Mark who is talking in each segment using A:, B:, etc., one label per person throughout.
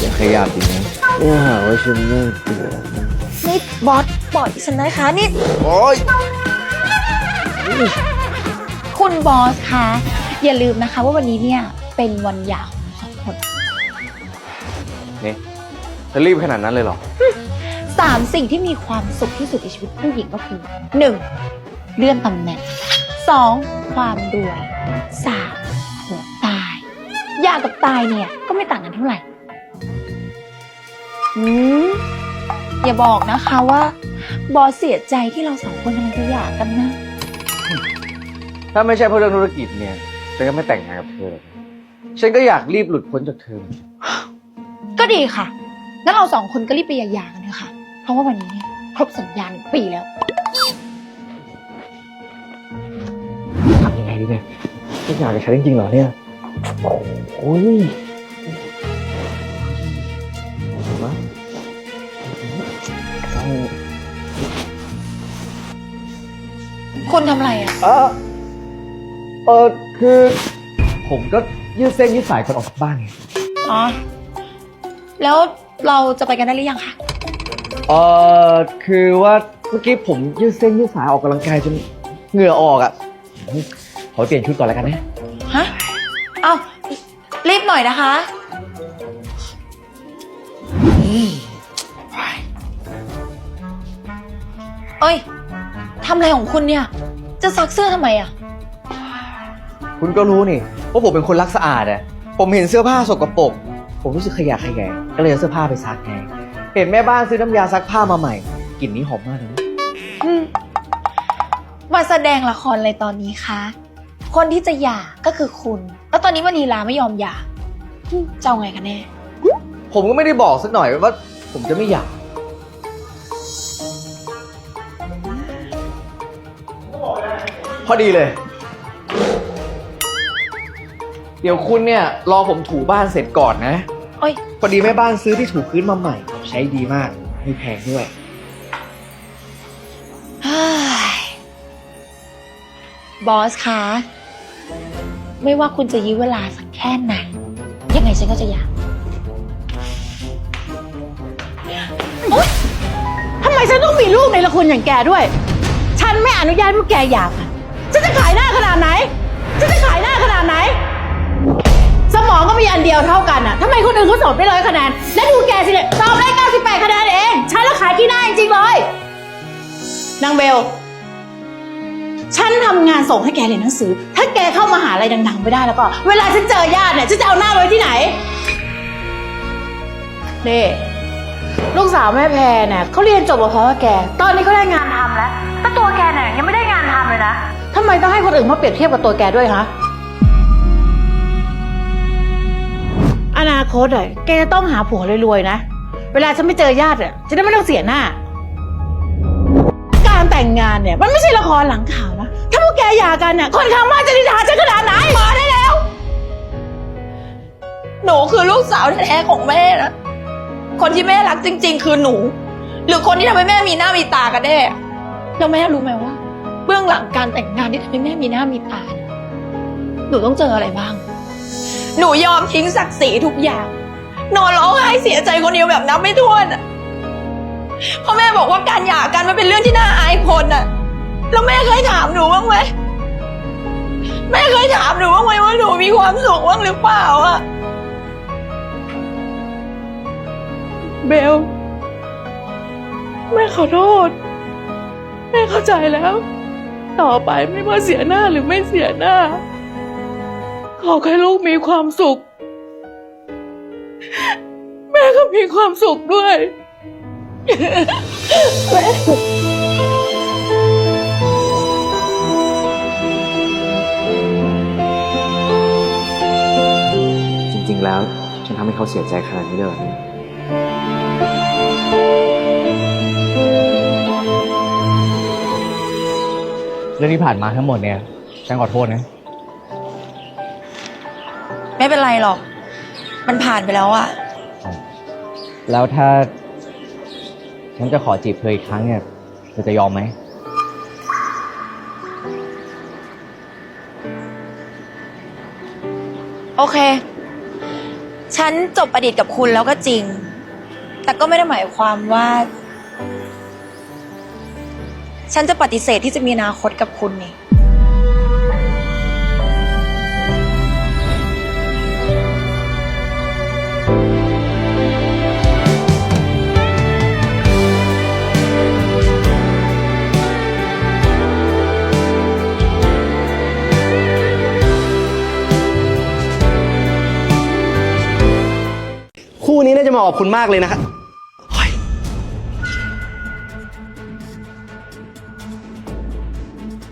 A: อย่าขยับดีนะอย่าหาว่าฉันน่าเกลียด
B: นี่บอสปล่อยฉันนะคะนี่
A: โอ๊ย
B: คุณบอสคะอย่าลืมนะคะว่าวันนี้เนี่ยเป็นวันหย่าของสองคน
A: นี่จะรีบขนาดนั้นเลยเหรอ
B: สามสิ่งที่มีความสุขที่สุดในชีวิตผู้หญิงก็คือหนึ่งเลื่อนตำแหน่งสองความรวยสามหัวตาย หย่ากับตายเนี่ยก็ไม่ต่างกันเท่าไหร่อืมอย่าบอกนะคะว่า บอสเสียใจที่เราสองคนกำลังจะหย่ากันนะ
A: ถ้าไม่ใช่เพราะเรื่องธุรกิจเนี่ยฉันก็ไม่แต่งงานกับเธอหรอกนะฉันก็อยากรีบหลุดพ้นจากเธอ
B: ก็ดีค่ะ งั้นเราสองคนก็รีบไปหย่ากันเถอะค่ะ เพราะว่าวันนี้เนี่ยครบสัญญาหนึ่งปีแล้ว
A: ทำยังไงดีเนี่ยไม่อยากกับฉันจริงๆเหรอเนี่ย โอ้ยมาต้อง
B: คุณทำอะไรอะ
A: เออเออคือ ผมก็ยืดเส้นยืดสายคนออกจากบ้านไง
B: อ๋อ แล้วเราจะไปกันได้หรือยังคะ
A: เออคือว่าเมื่อกี้ผมยืดเส้นยืดสายออกกำลังกายจนเหงื่อออกอะขอเปลี่ยนชุดก่อนแล้วกันนะ
B: ฮะ เอารีบหน่อยนะคะ เอ้ยทำอะไรของคุณเนี่ย จะซักเสื้อทำไมอะ
A: คุณก็รู้นี่ว่าผมเป็นคนรักสะอาดอะผมเห็นเสื้อผ้าสกปรกผมรู้สึกขยะแขยงก็เลยเอาเสื้อผ้าไปซักไงเห็นแม่บ้านซื้อน้ำยาซักผ้ามาใหม่กลิ่นนี้หอมมากเลยนะ
B: อืมมาแสดงละครอะไรตอนนี้คะ คนที่จะหย่าก็คือคุณ แล้วตอนนี้วานีลาไม่ยอมหย่าอืมจะเอาไงกันแน่
A: ผมก็ไม่ได้บอกสักหน่อยว่า ผมจะไม่อยากพอดีเลย เดี๋ยวคุณเนี่ย รอผมถูบ้านเสร็จก่อนนะ
B: โอ้ย
A: พอดีแม่บ้านซื้อที่ถูพื้นมาใหม่ ใช้ดีมาก ไม่แพงด้วย
B: เฮ้ยบอสคะ ไม่ว่าคุณจะยื้อเวลาสักแค่ไหน ยังไงฉันก็จะอยาก
C: ทำไมฉันต้องมีลูกในละคุณอย่างแกด้วย ฉันไม่อนุญาตให้พวกแกหย่ากันฉันจะขายหน้าขนาดไหน ฉันจะขายหน้าขนาดไหน สมองก็มีอันเดียวเท่ากันอะทำไมคนอื่นเขาสอบได้ร้อยคะแนน และดูแกสิเนี่ยสอบได้ 98 คะแนนเอง ฉันละขายที่หน้าจริงๆเลย นางเบล ฉันทำงานส่งให้แกเรียนหนังสือ ถ้าแกเข้ามหาลัยดังๆไม่ได้แล้วก็ เวลาฉันเจอญาติเนี่ยฉันจะเอาหน้าไว้ที่ไหนนี่ลูกสาวแม่แพรเนี่ยเขาเรียนจบมาเพราะว่าแก ตอนนี้เขาได้งานทำแล้วแต่ตัวแกเนี่ยยังไม่ได้งานทำเลยนะทำไมต้องให้คนอื่นมาเปรียบเทียบกับตัวแกด้วยฮะ อนาคตอะแกจะต้องหาผัวรวยๆนะ เวลาฉันไม่เจอญาติอะจะได้ไม่ต้องเสียหน้า การแต่งงานเนี่ย มันไม่ใช่ละครหลังข่าว ถ้าพวกแกหย่ากันเนี่ยคนข้างบ้านจะนินทาฉันขนาดไหนมาได้แล้ว
D: หนูคือลูกสาวแท้ๆของแม่นะ คนที่แม่รักจริง ๆ คือหนู หรือคนที่ทำให้แม่มีหน้ามีตากันแน่แล้วแม่รู้ไหมว่า เบื้องหลังการแต่งงานที่ทำให้แม่มีหน้ามีตาเนี่ยหนูต้องเจออะไรบ้าง หนูยอมทิ้งศักดิ์ศรีทุกอย่าง นอนร้องไห้เสียใจคนเดียวแบบนับไม่ถ้วนอะเพราะแม่บอกว่าการหย่ากันมันเป็นเรื่องที่น่าอายคนอะ แล้วแม่เคยถามหนูบ้างไหมแม่เคยถามหนูบ้างไหมว่าหนูมีความสุขบ้างหรือเปล่าอะเบล แม่ขอโทษ แม่เข้าใจแล้ว ต่อไปไม่ว่าเสียหน้าหรือไม่เสียหน้า ขอให้ลูกมีความสุข แม่ก็มีความสุขด้วย
A: จริ แล้ว ฉันทำให้เขาเสียใจขนาดนี้เลยเหรอเนี่ยเรื่องที่ผ่านมาทั้งหมดเนี่ย ฉันขอโทษนะ
D: ไม่เป็นไรหรอก มันผ่านไปแล้วอะ
A: แล้วถ้า ฉันจะขอจีบเธออีกครั้งเนี่ย เธอจะยอมไหม
D: โอเค ฉันจบประดิษฐ์กับคุณแล้วก็จริง แต่ก็ไม่ได้หมายความว่า ฉันจะปฏิเสธที่จะมีอนาคตกับคุณนี่
E: คู่นี้น่าจะเหมาะกับคุณมากเลยนะครับ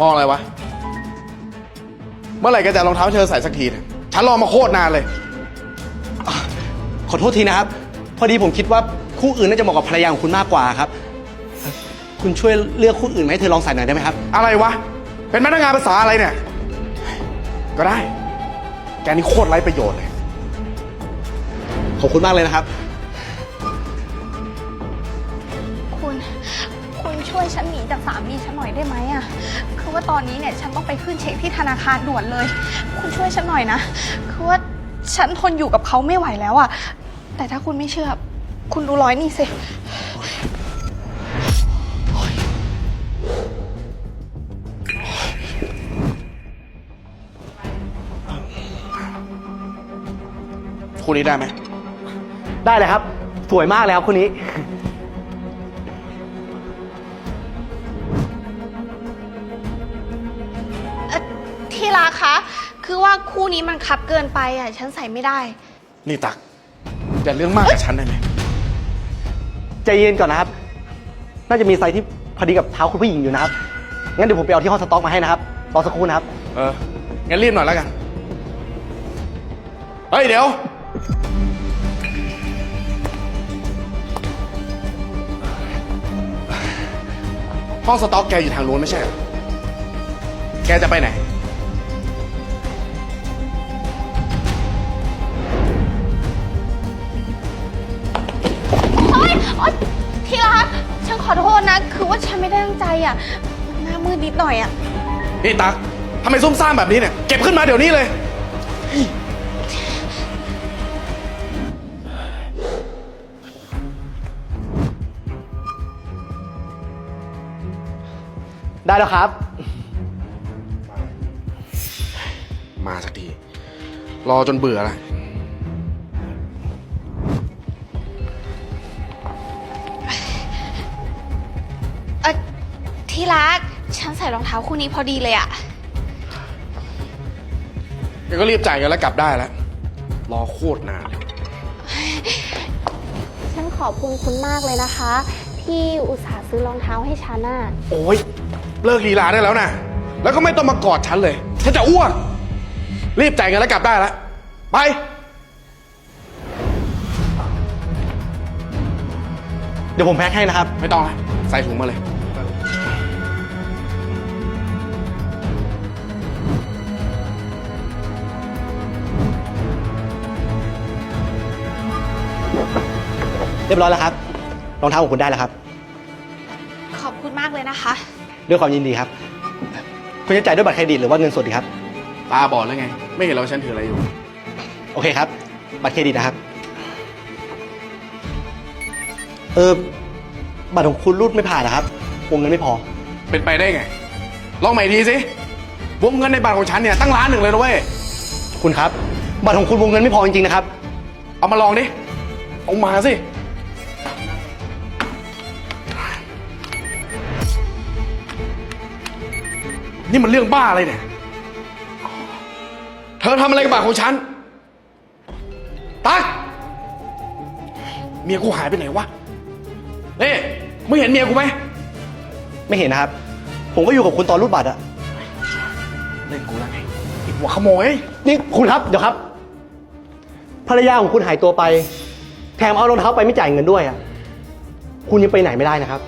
F: มองอะไรวะ เมื่อไหร่แกจะเอารองเท้าเธอใส่สักทีเนี่ยฉันรอมาโคตรนานเลย
E: ขอโทษทีนะครับ พอดีผมคิดว่าคู่อื่นน่าจะเหมาะกับภรรยาของคุณมากกว่าครับ คุณช่วยเลือกคู่อื่นมาให้เธอลองใส่หน่อยได้ไหมครับ
F: อะไรวะ เป็นพนักงานภาษาอะไรเนี่ย ก็ได้ แกนี่โคตรไร้ประโยชน์เลย
E: ขอบคุณมากเลยนะครับ
G: คุณ คุณช่วยฉันหนีจากสามีฉันหน่อยได้ไหมอะคือว่าตอนนี้เนี่ยฉันต้องไปขึ้นเช็คที่ธนาคารด่วนเลย คุณช่วยฉันหน่อยนะ คือว่าฉันทนอยู่กับเขาไม่ไหวแล้วอะแต่ถ้าคุณไม่เชื่อ คุณดูร้อยนี่สิ
F: คู่นี้ได้ไหม
E: ได้เลยครับ สวยมากเลยครับคู่นี้
G: ที่รักคะ คือว่าคู่นี้มันคับเกินไปอะฉันใส่ไม่ได้
F: นี่ตัก อย่าเรื่องมากกับฉันได้ไหม
E: ใจเย็นก่อนนะครับ น่าจะมีไซส์ที่พอดีกับเท้าคุณผู้หญิงอยู่นะครับ งั้นเดี๋ยวผมไปเอาที่ห้องสต็อกมาให้นะครับ รอสักครู่นะครับ
F: เอองั้นรีบหน่อยแล้วกัน เฮ้ย เดี๋ยว ห้องสต็อกแกอยู่ทางนู้นไม่ใช่เหรอ แกจะไปไหน
G: โอ๊ยโอ๊ยที่รักฉันขอโทษนะ คือว่าฉันไม่ได้ตั้งใจอะมันหน้ามืดนิดหน่อยอะ
F: นี่ตักทำไมซุ่มซ่ามแบบนี้เนี่ย เก็บขึ้นมาเดี๋ยวนี้เลย
E: ได้แล้วครับ
F: มาสักที รอจนเบื่อแล้ว
G: เออที่รัก ฉันใส่รองเท้าคู่นี้พอดีเลยอะ
F: เดี๋ยวก็รีบจ่ายกันแล้วกลับได้แล้วรอโคตรนานเลย
G: ฉันขอบคุณคุณมากเลยนะคะ ที่อุตส่าห์ซื้อรองเท้าให้ฉันน่ะ
F: โอ้ย เลิกลีลาได้แล้วนะ แล้วก็ไม่ต้องมากอดฉันเลย ฉันจะอ้วก รีบจ่ายกันแล้วกลับได้แล้วไป
E: เดี๋ยวผมแพ็คให้นะครับ
F: ไม่ต้องละใส่ถุงมาเลย
E: เรียบร้อยแล้วครับ รองเท้าของคุณได้แล้วครับ
G: ขอบคุณมากเลยนะคะ
E: ด้วยความยินดีครับ คุณจะจ่ายด้วยบัตรเครดิตหรือว่าเงินสดดีครับ
F: ตาบอดแล้วไง ไม่เห็นเราฉันถืออะไรอยู่
E: โอเคครับ บัตรเครดิตนะครับ เออบัตรของคุณรูดไม่ผ่านนะครับ วงเงินไม่พอ
F: เป็นไปได้ไง ลองใหม่ทีสิ วงเงินในบัตรของฉันเนี่ยตั้งล้านหนึ่งเลยนะเว้ย
E: คุณครับ บัตรของคุณวงเงินไม่พอจริงๆนะครับ
F: เอามาลองดิ เอามาสิ นี่มันเรื่องบ้าอะไรเนี่ย เธอทำอะไรกับบัตรของฉัน ตั๊ก เมียกูหายไปไหนวะเน่มึงเห็นเมียกูไหม
E: ไม่เห็นนะครับ ผมก็อยู่กับคุณตอนรูดบัตรอะ
F: เล่นกูแล้วไงไอ้หัวขโมย
E: นี่คุณครับ เดี๋ยวครับ ภรรยาของคุณหายตัวไป แถมเอารองเท้าไปไม่จ่ายเงินด้วยอะคุณยังไปไหนไม่ได้นะครับ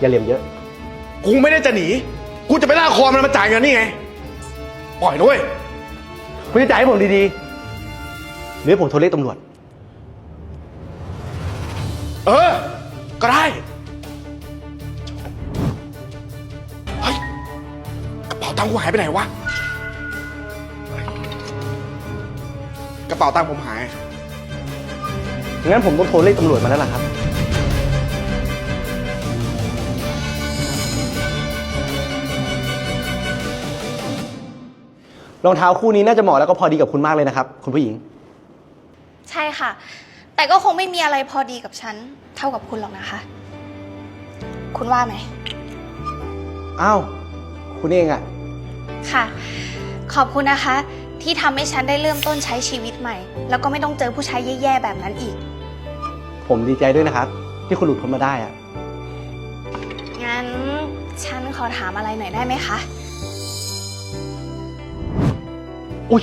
E: อย่าเหลี่ยมเยอะ
F: กูไม่ได้จะหนี กูจะไปล่ากคอมันมาจ่ายเงินนี่ไง ปล่อยด้วย
E: คุณจะจ่ายให้ผมดีๆหรือผมโทรเรียกตำรวจ
F: เออ ก็ได้เฮ้ยกระเป๋าตังค์กูหายไปไหนวะเฮ้ยกระเป๋าตังค์ผมหาย
E: งั้นผมต้องโทรเรียกตำรวจมาแล้วล่ะครับ รองเท้าคู่นี้น่าจะเหมาะแล้วก็พอดีกับคุณมากเลยนะครับ คุณผู้หญิง
G: ใช่ค่ะ แต่ก็คงไม่มีอะไรพอดีกับฉัน เท่ากับคุณหรอกนะคะ คุณว่าไหม
E: อ้าว คุณเองอะ
G: ค่ะ ขอบคุณนะคะ ที่ทำให้ฉันได้เริ่มต้นใช้ชีวิตใหม่ แล้วก็ไม่ต้องเจอผู้ชายแย่ๆแบบนั้นอีก
E: ผมดีใจด้วยนะครับ ที่คุณหลุดพ้นมาได้อะ
G: งั้นฉันขอถามอะไรหน่อยได้ไหมคะ
E: อุ้